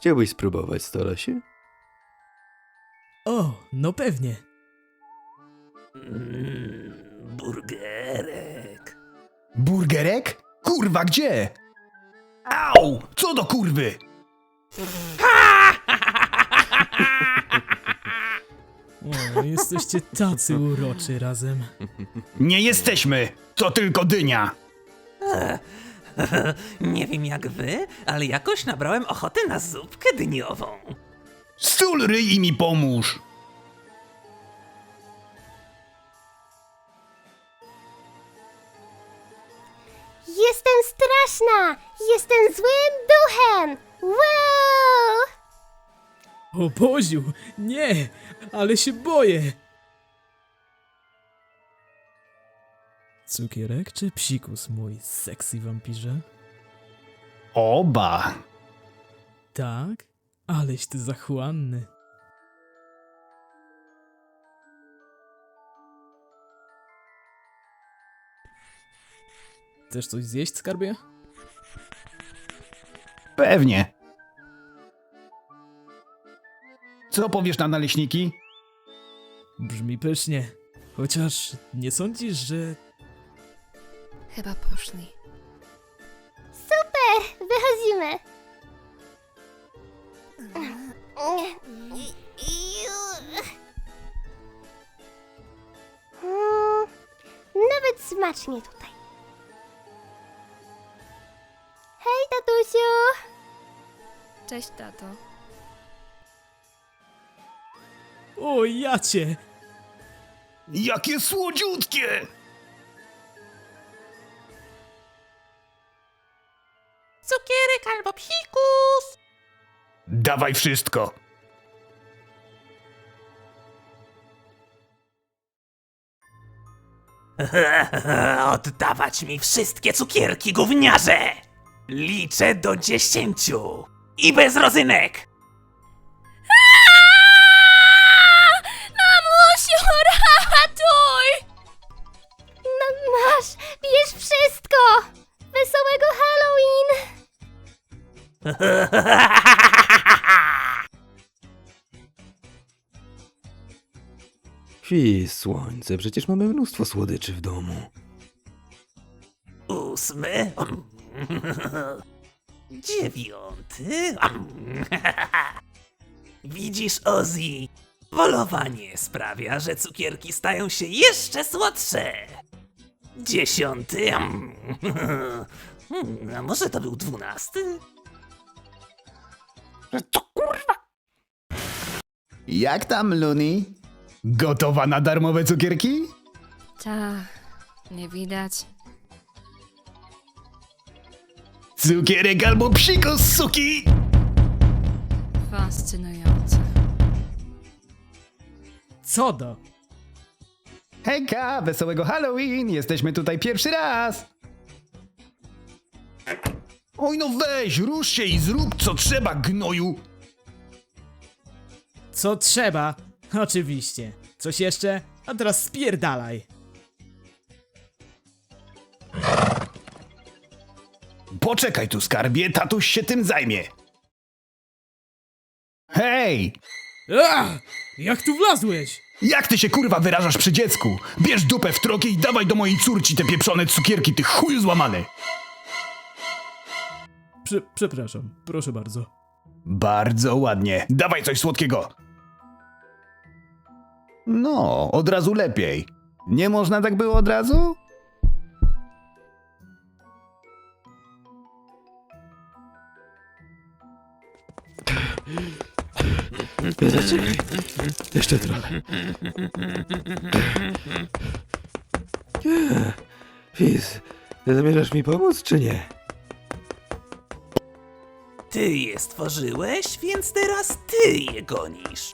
Chciałbyś spróbować, Starasie? O, no pewnie. Mm, burgerek. Burgerek? Kurwa, gdzie? Au! Co do kurwy? O, jesteście tacy uroczy razem. Nie jesteśmy! To tylko dynia! Nie wiem jak wy, ale jakoś nabrałem ochoty na zupkę dyniową. Stul ryj i mi pomóż! Jestem straszna! Jestem złym duchem! Wow! O Boziu, nie, ale się boję. Cukierek czy psikus, mój sexy wampirze? Oba! Tak? Aleś ty zachłanny. Chcesz coś zjeść, skarbie? Pewnie. Co powiesz na naleśniki? Brzmi pysznie. Chociaż nie sądzisz, że Chyba poszli. Super! Wychodzimy! Mm, Nawet smacznie tutaj. Hej, tatusiu! Cześć, tato. O, jacie! Jakie słodziutkie! Cukierek albo psikus. Dawaj wszystko! Oddawać mi wszystkie cukierki, gówniarze! Liczę do dziesięciu. I bez rozynek. Fii, słońce, przecież mamy mnóstwo słodyczy w domu. Ósmy. Dziewiąty. Widzisz, Ozzy? Wolowanie sprawia, że cukierki stają się jeszcze słodsze. Dziesiąty. A może to był dwunasty? Jak tam, Luni? Gotowa na darmowe cukierki? Ta, nie widać. Cukierek albo psikos, suki! Fascynujące. Co do? Hejka, wesołego Halloween! Jesteśmy tutaj pierwszy raz! Oj no weź, rusz się i zrób co trzeba, gnoju! Co trzeba? Oczywiście. Coś jeszcze? A teraz spierdalaj. Poczekaj tu, skarbie, tatuś się tym zajmie. Hej! Ach, jak tu wlazłeś? Jak ty się kurwa wyrażasz przy dziecku? Bierz dupę w trokie i dawaj do mojej córci te pieprzone cukierki, ty chuju złamany! Prze przepraszam, proszę bardzo. Bardzo ładnie. Dawaj coś słodkiego. No, od razu lepiej. Nie można tak było od razu? Zaczekaj. Jeszcze trochę. Fis, ty zamierzasz mi pomóc, czy nie? Ty je stworzyłeś, więc teraz ty je gonisz.